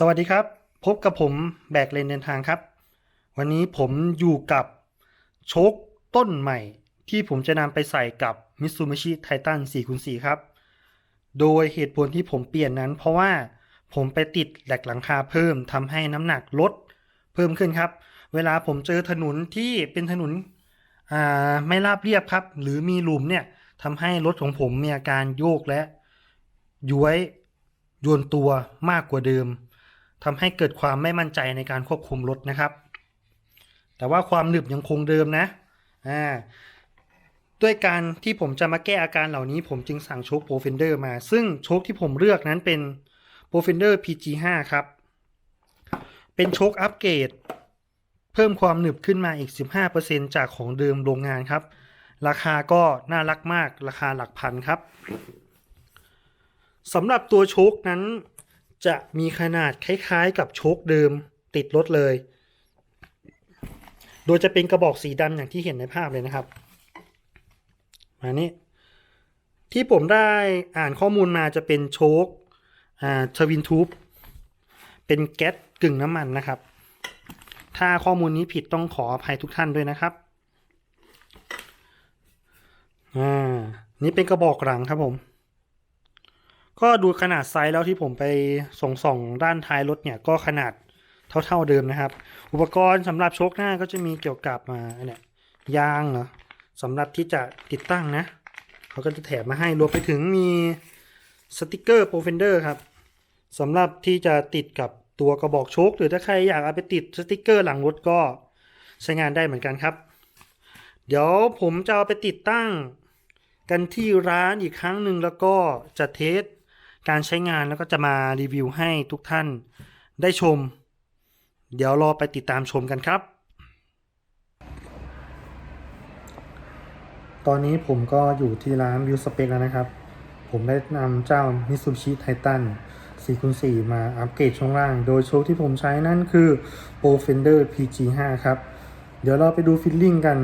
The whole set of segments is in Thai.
สวัสดีครับ พบกับผมแบกเลนเดินทางครับ วันนี้ผมอยู่กับโชคต้นใหม่ ที่ผมจะนำไปใส่กับ Mitsubishi Titan 4x4 ครับ โดยเหตุผลที่ผมเปลี่ยนนั้น เพราะว่าผมไปติดแหลกหลังคาเพิ่มทำให้น้ำหนักลดเพิ่มขึ้นครับ เวลาผมเจอถนนที่เป็นถนนไม่ราบเรียบครับ หรือมีหลุมเนี่ยทำให้รถของผมมีอาการโยกและย้วยยวนตัวมากกว่าเดิม ทำให้เกิดความไม่มั่นใจในการควบคุมรถนะครับ แต่ว่าความหนึบยังคงเดิมนะอ่าด้วยการที่ผมจะมาแก้อาการเหล่านี้ ผมจึงสั่งโชคโปรเฟนเดอร์มา ซึ่งโชคที่ผมเลือกนั้นเป็นโปรเฟนเดอร์ PG5 ครับ เป็นโชคอัปเกรดเพิ่มความหนึบขึ้นมาอีก 15%จากของเดิมโรงงานครับ ราคาก็น่ารักมากราคาหลักพันครับสำหรับตัวโชคนั้น จะมีขนาดคล้ายๆกับโชคเดิมติดรถเลย โดยจะเป็นกระบอกสีดำอย่างที่เห็นในภาพเลยนะครับ มานี่ที่ผมได้อ่านข้อมูลมาจะเป็นโชคอ่าทวินทูบเป็นแก๊สกึ่งน้ำมันนะครับ ถ้าข้อมูลนี้ผิดต้องขออภัยทุกท่านด้วยนะครับอ่านี่เป็นกระบอกหลังครับผม ก็ดูขนาดไซส์แล้วที่ผมไปส่องส่องด้านท้ายรถเนี่ยก็ขนาดเท่าๆเดิมนะครับ อุปกรณ์สำหรับโชคหน้าก็จะมีเกี่ยวกับมาเนี่ยยางเหรอสำหรับที่จะติดตั้งนะเขาก็จะแถมมาให้รวมไปถึงมีสติกเกอร์โปรเฟนเดอร์ครับสำหรับที่จะติดกับตัวกระบอกโชคหรือถ้าใครอยากเอาไปติดสติกเกอร์หลังรถก็ใช้งานได้เหมือนกันครับ เดี๋ยวผมจะเอาไปติดตั้งกันที่ร้านอีกครั้งหนึ่งแล้วก็จะเทส การใช้งานแล้วก็จะมารีวิวให้ทุกท่านได้ชม เดี๋ยวรอไปติดตามชมกันครับ ตอนนี้ผมก็อยู่ที่ร้านวิวสเปกแล้วนะครับ ผมได้นำเจ้า Mitsubishi Titan 4x4 มาอัปเกรดช่วงล่าง โดยโชคที่ผมใช้นั่นคือ Pro Fender PG5 ครับ เดี๋ยวเราไปดูฟิลลิ่งกัน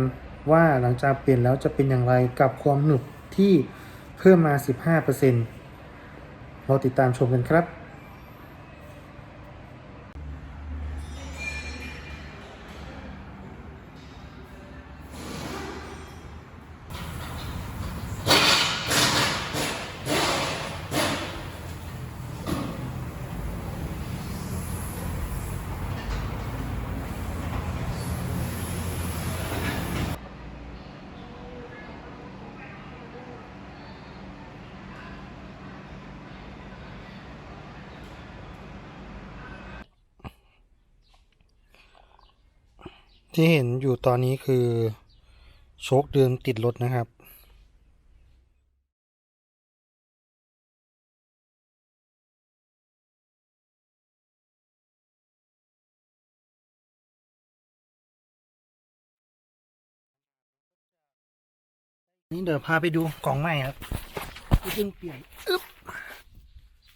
ว่าหลังจากเปลี่ยนแล้วจะเป็นอย่างไรกับความหนึบที่เพิ่มมา 15% รอติดตามชมกันครับ ที่เห็นอยู่ตอนนี้คือโชคเดิมติดรถนะครับ นี่เดี๋ยวพาไปดูกล่องใหม่ครับที่เพิ่งเปลี่ยนอึ๊บ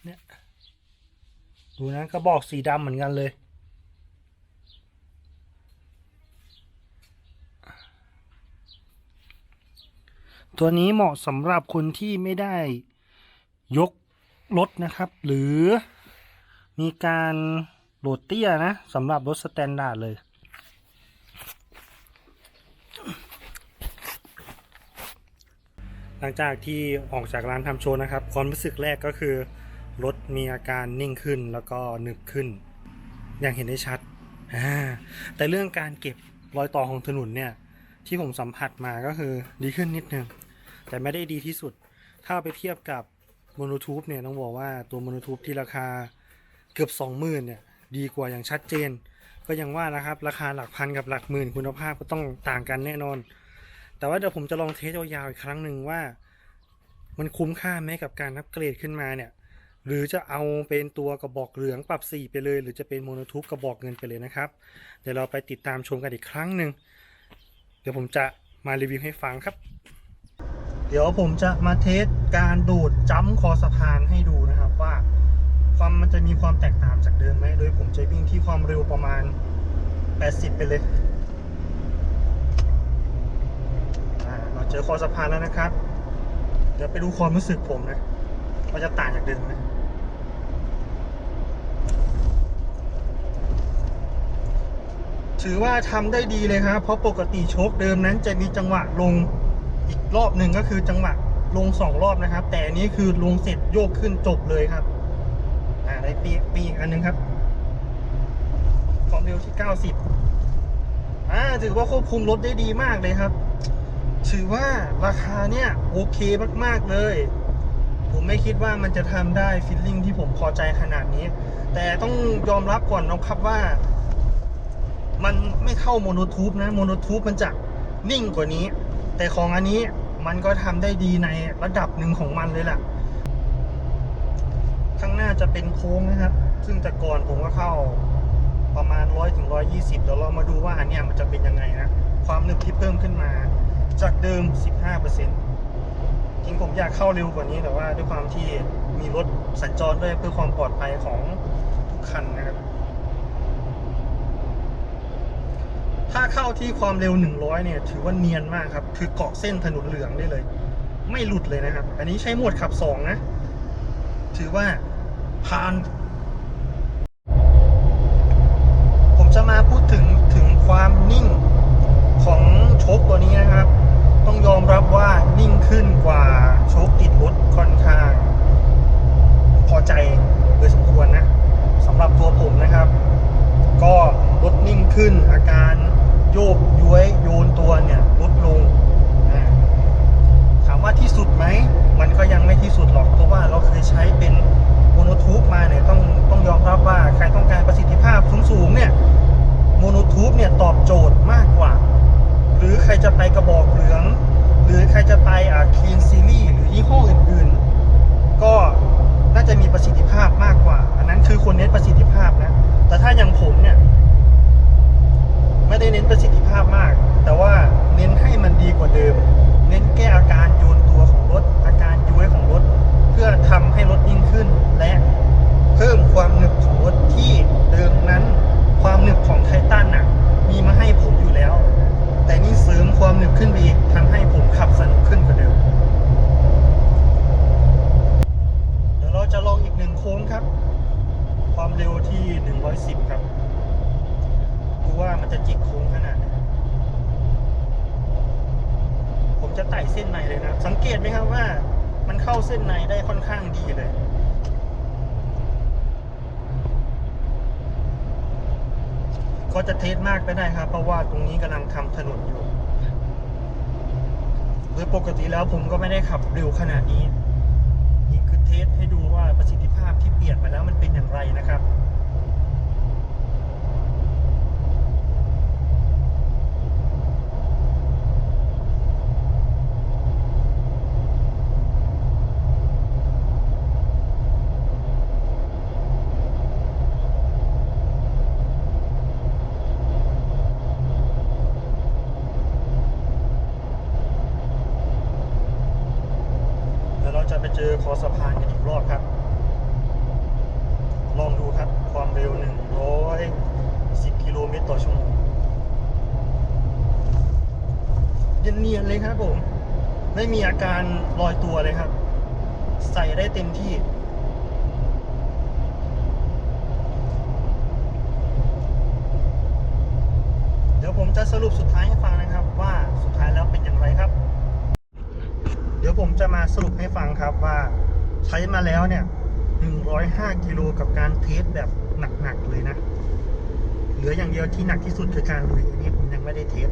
เนี่ยดูนะกระบอกสีดำเหมือนกันเลย ตัวนี้เหมาะสำหรับคนที่ไม่ได้ยกรถนะครับ หรือมีการโหลดเตี้ยนะสำหรับรถสแตนดาร์ดเลย หลังจากที่ออกจากร้านทำโชว์นะครับ ความรู้สึกแรกก็คือ รถมีอาการนิ่งขึ้นแล้วก็หนึบขึ้น อย่างเห็นได้ชัด แต่เรื่องการเก็บรอยต่อของถนนเนี่ย ที่ผมสัมผัสมาก็คือดีขึ้นนิดนึง แต่ไม่ได้ดีที่สุด ถ้าไปเทียบกับโมโนทูบเนี่ยต้องบอกว่าตัวโมโนทูบที่ราคาเกือบ 20,000เนี่ยดีกว่าอย่างชัดเจน ก็ยังว่านะครับราคาหลักพันกับหลักหมื่นคุณภาพก็ต้องต่างกันแน่นอน แต่ว่าเดี๋ยวผมจะลองเทสยาวๆอีกครั้งหนึ่งว่า มันคุ้มค่าไหมกับการอัปเกรดขึ้นมาเนี่ยหรือจะเอาเป็นตัวกระบอกเหลืองปรับสีไปเลย หรือจะเป็นโมโนทูบกระบอกเงินไปเลยนะครับ เดี๋ยวเราไปติดตามชมกันอีกครั้งหนึ่งเดี๋ยวผมจะมารีวิวให้ฟังครับ เดี๋ยวผมจะมาเทสการดูดจ้ำคอสะพานให้ดูนะครับว่า ความมันจะมีความแตกต่างจากเดิมไหมโดยผมจะวิ่งที่ความเร็วประมาณ 80 ไปเลยเราเจอคอสะพานแล้วนะครับ เดี๋ยวไปดูความรู้สึกผมนะว่าจะต่างจากเดิมไหมถือว่าทำได้ดีเลยครับ เพราะปกติโชคเดิมนั้นจะมีจังหวะลง อีกรอบหนึ่งก็คือจังหวะลงสองรอบนะครับ แต่อันนี้คือลงเสร็จโยกขึ้นจบเลยครับ อ่าได้ปีปีกอันหนึงครับความเร็วที่ 90 อ่าถือว่าควบคุมรถได้ดีมากเลยครับ ถือว่าราคาเนี่ยโอเคมากๆเลย ผมไม่คิดว่ามันจะทำได้ฟิลลิ่งที่ผมพอใจขนาดนี้ แต่ต้องยอมรับก่อนนะครับว่า มันไม่เข้าโมโนทูบนะโมโนทูบมันจะนิ่งกว่านี้ แต่ของอันนี้มันก็ทำได้ดีในระดับหนึ่งของมันเลยแหละข้างหน้าจะเป็นโค้งนะครับ ซึ่งแต่ก่อนผมก็เข้าประมาณ 100ถึง120เดี๋ยวเรามาดูว่าอันเนี้ยมันจะเป็นยังไงนะ ความหนึบที่เพิ่มขึ้นมา จากเดิม 15%จริงผมอยากเข้าเร็วกว่านี้แต่ว่าด้วยความที่มีรถสัญจรด้วยเพื่อความปลอดภัยของทุกคันนะครับ ถ้าเข้าที่ความเร็ว 100 เนี่ย ถือว่าเนียนมากครับ คือเกาะเส้นถนนเหลืองได้เลย ไม่หลุดเลยนะครับ อันนี้ใช้หมดขับ 2 นะ ถือว่าผ่าน ผมจะมาพูดถึงถึงความนิ่งของโชคตัวนี้นะครับ ต้องยอมรับว่านิ่งขึ้นกว่าโชคติดรถค่อนข้าง พอใจโดยสมควรนะสำหรับตัวผมนะครับ ก็ลดนิ่งขึ้นอาการโยกย้วยโยนตัวเนี่ยลดลงอ่าถามว่าที่สุดไหม มันก็ยังไม่ที่สุดหรอก เพราะว่าเราเคยใช้เป็นโมโนทูบมาเนี่ยต้องต้องยอมรับว่าใครต้องการประสิทธิภาพสูงๆเนี่ยโมโนทูบเนี่ยตอบโจทย์มากกว่า หรือใครจะไปกระบอกเหลือง หรือใครจะไปอ่าคีนซีรีส์หรือยี่ห้ออื่นๆ ก็น่าจะมีประสิทธิภาพมากกว่า อันนั้นคือคนเน้นประสิทธิภาพนะ แต่ถ้าอย่างผมเนี่ย ไม่ได้เน้นประสิทธิภาพมาก แต่ว่าเน้นให้มันดีกว่าเดิม เน้นแก้อาการโยนตัวของรถ อาการย้วยของรถ เพื่อทำให้รถยิ่งขึ้น และเพิ่มความหนึบของรถที่เดิมนั้น ความหนึบของไททันน่ะ มีมาให้ผมอยู่แล้ว แต่นี่เสริมความหนึบขึ้นไปอีกทำให้ผมขับสนุกขึ้นกว่าเดิม เดี๋ยวเราจะลองอีกหนึ่งโค้งครับ ความเร็วที่ 110 ครับ ดูว่ามันจะจิกโค้งขนาดไหนผมจะไต่เส้นในเลยนะ สังเกตไหมครับว่า มันเข้าเส้นในได้ค่อนข้างดีเลย ก็ ไม่ไปได้ครับ เพราะว่าตรงนี้กำลังทำถนนอยู่โดยปกติแล้วผมก็ไม่ได้ขับเร็วขนาดนี้นี่คือเทสให้ดูว่าประสิทธิภาพที่เปลี่ยนไปแล้วมันเป็นอย่างไรนะครับ เจอคอสะพานกันอีกรอบครับ ลองดูครับความเร็ว 110 กิโลเมตรต่อชั่วโมงเนียนๆเลยครับผม ไม่มีอาการลอยตัวเลยครับ ใส่ได้เต็มที่เดี๋ยวผมจะสรุปสุดท้ายให้ฟังนะครับว่าสุดท้ายแล้วเป็นอย่างไรครับ ดี๋ยวผมจะมาสรุปให้ฟังครับว่าใช้มาแล้วเนี่ย 105 กิโลกับการเทสแบบหนักๆเลยนะ เหลืออย่างเดียวที่หนักที่สุดคือการลุยอันนี้ผมยังไม่ได้เทส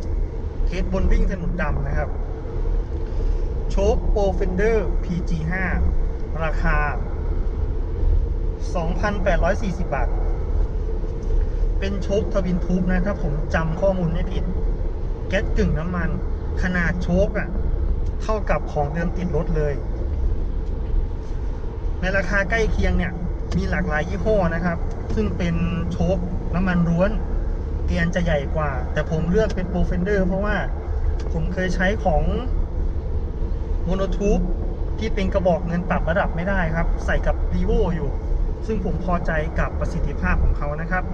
เทสบนวิ่งถนนดำนะครับ โชคโปรเฟนเดอร์ PG5 ราคา 2,840 บาท เป็นโชคทวินทูบนะ ถ้าผมจำข้อมูลไม่ผิด แก๊สกึ่งน้ำมัน ขนาดโชคอะ เท่ากับของเดิมติดรถเลย ในราคาใกล้เคียงเนี่ย มีหลากหลายยี่ห้อนะครับ ซึ่งเป็นโชคน้ำมันร้วนเกียนจะใหญ่กว่า แต่ผมเลือกเป็นโปรเฟนเดอร์เพราะว่าผมเคยใช้ของโมโนทูบที่เป็นกระบอกเงินปรับระดับไม่ได้ครับ ใส่กับรีโวอยู่ ซึ่งผมพอใจกับประสิทธิภาพของเขานะครับ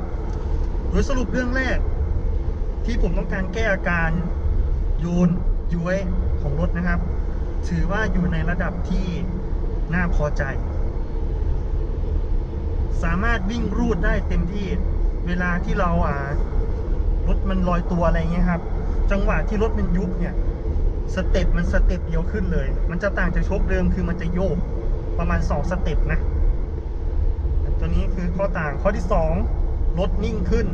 โดยสรุปเรื่องแรก ที่ผมต้องการแก้อาการโยนย้วย ของรถนะครับ ถือว่าอยู่ในระดับที่น่าพอใจ สามารถวิ่งรูดได้เต็มที่ เวลาที่เราอ่ารถมันลอยตัวอะไรเงี้ยครับ จังหวะที่รถมันยุบเนี่ยสเต็ปมันสเต็ปเดียวขึ้นเลย มันจะต่างจากโชคเดิมคือมันจะโยกประมาณ2สเต็ปนะ ตัวนี้คือข้อต่างข้อที่2รถนิ่งขึ้น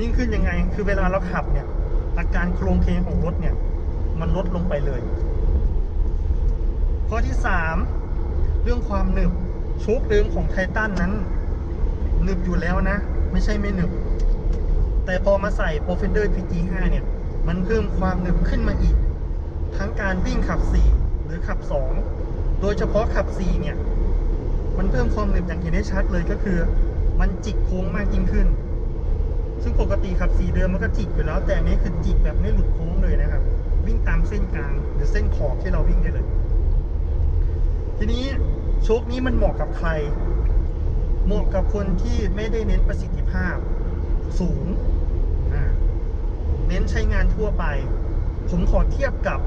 นิ่งขึ้นยังไง คือเวลาเราขับเนี่ยอาการโครงเคงของรถเนี่ย มันลดลงไปเลย ข้อที่ 3 เรื่องความหนึบโชคเดิมของไททันนั้น หนึบอยู่แล้วนะ ไม่ใช่ไม่หนึบ แต่พอมาใส่ p r o f e n d e r PG5 เนี่ย มันเพิ่มความหนึบขึ้นมาอีก ทั้งการวิ่งขับ 4 หรือขับ 2 โดยเฉพาะขับ 4 เนี่ย มันเพิ่มความหนึบอย่างเห็นได้ชัดเลยก็คือ มันจิกโค้งมากยิ่งขึ้น ซึ่งปกติขับ 4 เดิมมันก็จิกอยู่แล้ว แต่อันนี้คือจิกแบบไม่หลุดโค้งเลยนะครับ วิ่งตามเส้นกลาง หรือเส้นขอบที่เราวิ่งได้เลย ทีนี้โชคนี้มันเหมาะกับใคร เหมาะกับคนที่ไม่ได้เน้นประสิทธิภาพสูง เน้นใช้งานทั่วไป ผมขอเทียบกับ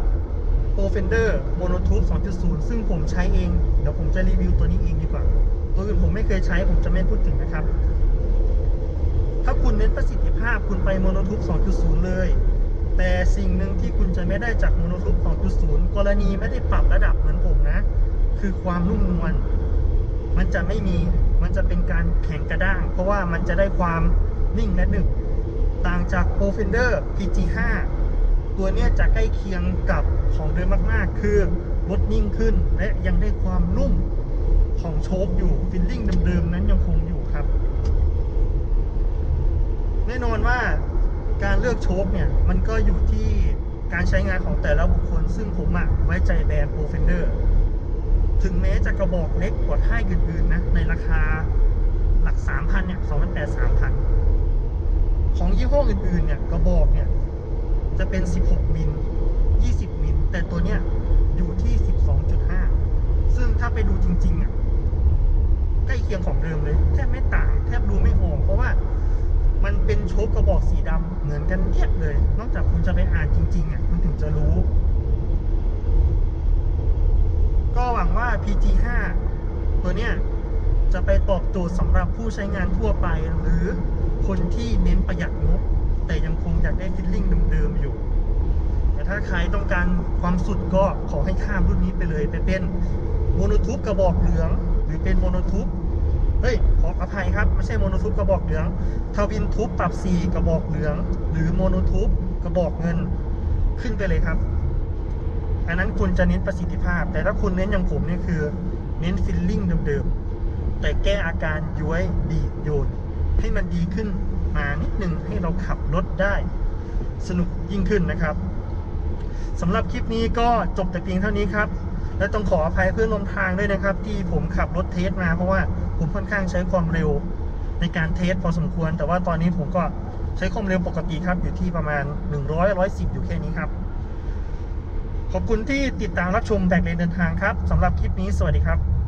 p r o f e n d e r Monotube 2.0 ซึ่งผมใช้เอง เดี๋ยวผมจะรีวิวตัวนี้เองดีกว่า ตัวอื่นผมไม่เคยใช้ ผมจะไม่พูดถึงนะครับ ถ้าคุณเน้นประสิทธิภาพคุณไป Monotube 2.0 เลย สิ่งหนึ่งที่คุณจะไม่ได้จาก Monotube 2.0 กรณีไม่ได้ปรับระดับเหมือนผมนะ คือความนุ่มนวลมันจะไม่มีมันจะเป็นการแข็งกระด้าง เพราะว่ามันจะได้ความนิ่งและหนึบต่างจาก p r o f e n d e r PG5 ตัวเนี้ยจะใกล้เคียงกับของเดิมมากๆ คือรถนิ่งขึ้นและยังได้ความนุ่มของโชคอยู่ฟิลลิ่งเดิมๆนั้นยังคงอยู่ครับ แน่นอนว่า การเลือกโชคเนี่ย มันก็อยู่ที่การใช้งานของแต่ละบุคคล ซึ่งผมอะไว้ใจแบรนด์ p r o f e n d e r ถึงแม้จะกระบอกเล็กกว่าค่ายอื่นๆนะ ในราคาหลัก 3,000 เนี่ย2,800 3,000 ของยี่ห้ออื่นๆเนี่ยกระบอกเนี่ย จะเป็น 16 มิล 20 มิล แต่ตัวเนี้ยอยู่ที่ 12.5 ซึ่งถ้าไปดูจริงๆอะใกล้เคียงของเดิมเลย แทบไม่ต่าง แทบดูไม่ออกเพราะว่า มันเป็นโชคกระบอกสีดำเหมือนกันเทียบเลย นอกจากคุณจะไปอ่านจริงๆอะคุณถึงจะรู้ ก็หวังว่า PG5 ตัวเนี้ยจะไปตอบโจทย์สำหรับผู้ใช้งานทั่วไป หรือคนที่เน้นประหยัดงบแต่ยังคงอยากได้ฟิลลิ่งเดิมๆอยู่ แต่ถ้าใครต้องการความสุดก็ขอให้ข้ามรุ่นนี้ไปเลย ไปเป็นโมโนทูบกระบอกเหลือง หรือเป็นโมโนทูบ เฮ้ยขออภัยครับ ไม่ใช่โมโนทูบกระบอกเหลืองทวินทูบปรับ 4 กระบอกเหลือง หรือโมโนทูบกระบอกเงินขึ้นไปเลยครับ อันนั้นคุณจะเน้นประสิทธิภาพ แต่ถ้าคุณเน้นอย่างผมนี่คือเน้นฟิลลิ่งเดิมๆ แต่แก้อาการย้วยดีโยน ให้มันดีขึ้นมานิดนึงให้เราขับรถได้สนุกยิ่งขึ้นนะครับสำหรับคลิปนี้ก็จบแต่เพียงเท่านี้ครับ และต้องขออภัยเพื่อนร่วมทางด้วยนะครับ ที่ผมขับรถเทสมาเพราะว่าผมค่อนข้างใช้ความเร็วในการเทสพอสมควร แต่ว่าตอนนี้ผมก็ใช้ความเร็วปกติครับอยู่ที่ประมาณ 100 110 อยู่แค่นี้ครับ ขอบคุณที่ติดตามรับชมแบกเลนเดินทางครับสำหรับคลิปนี้สวัสดีครับ